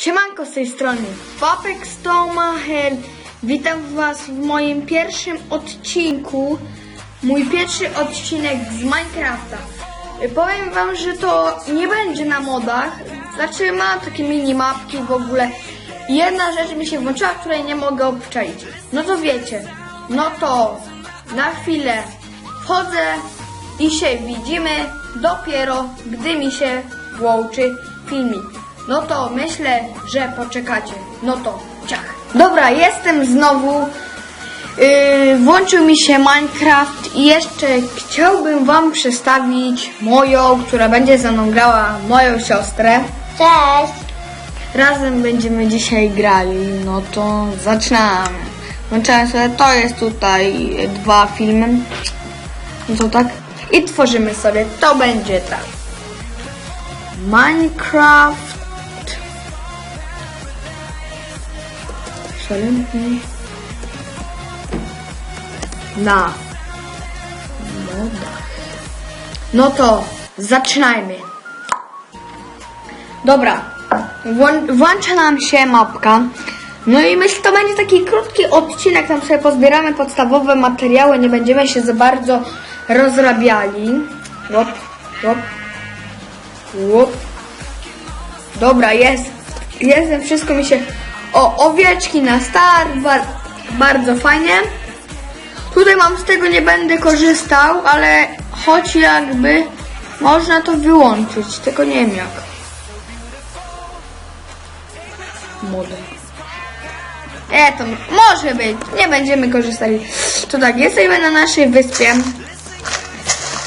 Siemanko z tej strony Papek Stomachel. Witam Was w moim pierwszym odcinku. Mój pierwszy odcinek z Minecrafta. Powiem Wam, że to nie będzie na modach. Znaczy ma takie mini mapki w ogóle. Jedna rzecz mi się włączyła, której nie mogę obczaić. No to wiecie. No to na chwilę wchodzę i się widzimy dopiero, gdy mi się włączy filmik. No to myślę, że poczekacie. No to ciach. Dobra, jestem znowu. Yy, włączył mi się Minecraft i jeszcze chciałbym wam przedstawić moją, która będzie ze mną grała, moją siostrę. Cześć! Razem będziemy dzisiaj grali. No to zaczynamy. Włączałem sobie, to jest tutaj dwa filmy. No to tak. I tworzymy sobie. To będzie tak. Minecraft. Szalony. Na modach. No to zaczynajmy. Dobra, Włą- włącza nam się mapka. No i myślę, to będzie taki krótki odcinek, tam sobie pozbieramy podstawowe materiały, nie będziemy się za bardzo rozrabiali. Łop, łop, łop. Dobra, jest, jestem, wszystko mi się... O, owieczki na start, bar, bardzo fajnie. Tutaj mam z tego nie będę korzystał, ale choć jakby można to wyłączyć, tylko nie wiem jak. Mody. E, to może być. Nie będziemy korzystali. To tak, jesteśmy na naszej wyspie.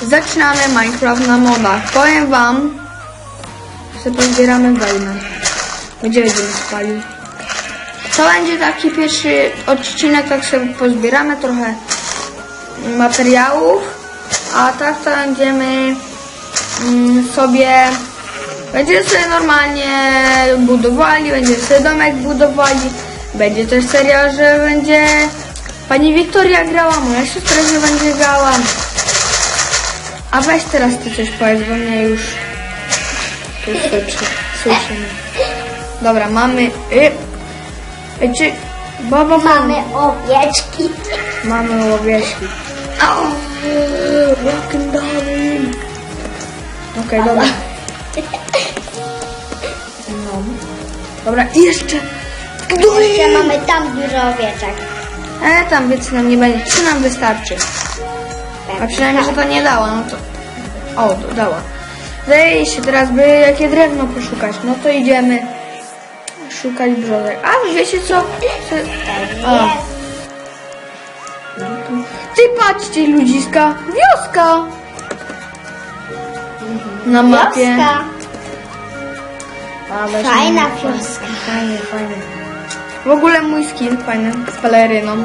Zaczynamy Minecraft na modach. Powiem wam, że pozbieramy wełnę. Gdzie będziemy spali? To będzie taki pierwszy odcinek, tak sobie pozbieramy trochę materiałów, a tak to będziemy mm, sobie Będziemy sobie normalnie budowali, będziemy sobie domek budowali. Będzie też seria, że będzie pani Wiktoria grała, moja siostra że będzie grała. A weź teraz ty coś powiedz, bo mnie już tu. Dobra, mamy... Y, y, czy... Baba, Mamy owieczki. Mamy łowieczki. Au, rock'n'roll. Okej, dobra. No. Dobra, i jeszcze. Jeszcze mamy tam dużo owieczek. E, tam więc nam nie będzie. Trzy nam wystarczy. A przynajmniej, że to nie dała, no to. O, to dała. Się teraz, by jakie drewno poszukać. No to idziemy szukać brzozek. A wiecie co? A. Ty patrzcie ludziska, wioska! Na mapie. Wioska. Fajna na- wioska. Fajnie, fajnie. W ogóle mój skin fajny, z peleryną.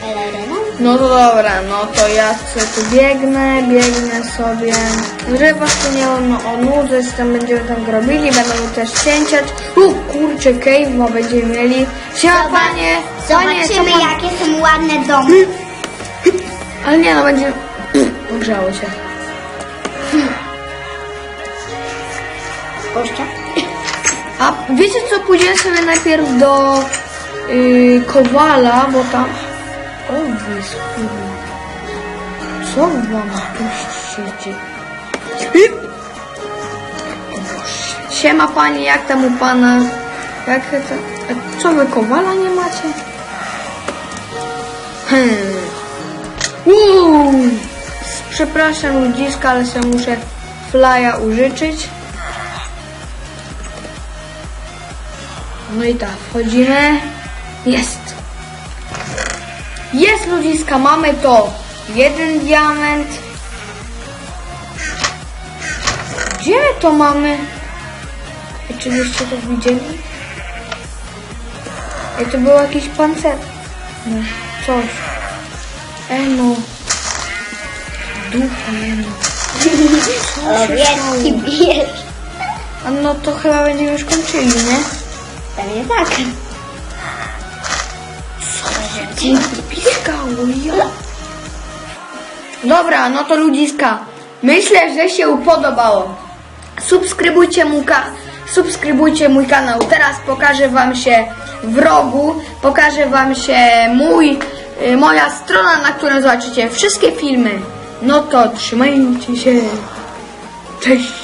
Peleryna? No to dobra, no to ja sobie tu biegnę, biegnę sobie. Was tu nie no, o nudzę, co tam będziemy tam robili, będą też cięciać. U kurczę, cave'a będziemy mieli. Siema Zobacz- panie, panie, co Zobaczymy, pan... jakie są ładne domy. Ale nie no, będzie... Ogrzało się. Puszczę. A wiecie co, pójdziemy sobie najpierw do yy, Kowala, bo tam... O, wysku. Co wam tu się dzieje? Siema pani, jak tam u pana? Jak to... Co wy Kowala nie macie? Hmm. Uuu. Przepraszam ludziska, ale sobie muszę flya użyczyć. No i tak, wchodzimy. Jest. Ludziska, mamy to. Jeden diament. Gdzie to mamy? Ej, Czy byście to widzieli? Ej, to był jakiś pancer. No, coś. Ej no. Ducha, ej no. Owieczki bierz. A no to chyba będziemy już kończyli, nie? Pewnie tak. Ja. Dobra, no to ludziska. Myślę, że się podobało. Subskrybujcie mu ka- subskrybujcie mój kanał. Teraz pokażę wam się w rogu, pokażę wam się mój, y, moja strona, na której zobaczycie wszystkie filmy. No to trzymajcie się. Cześć.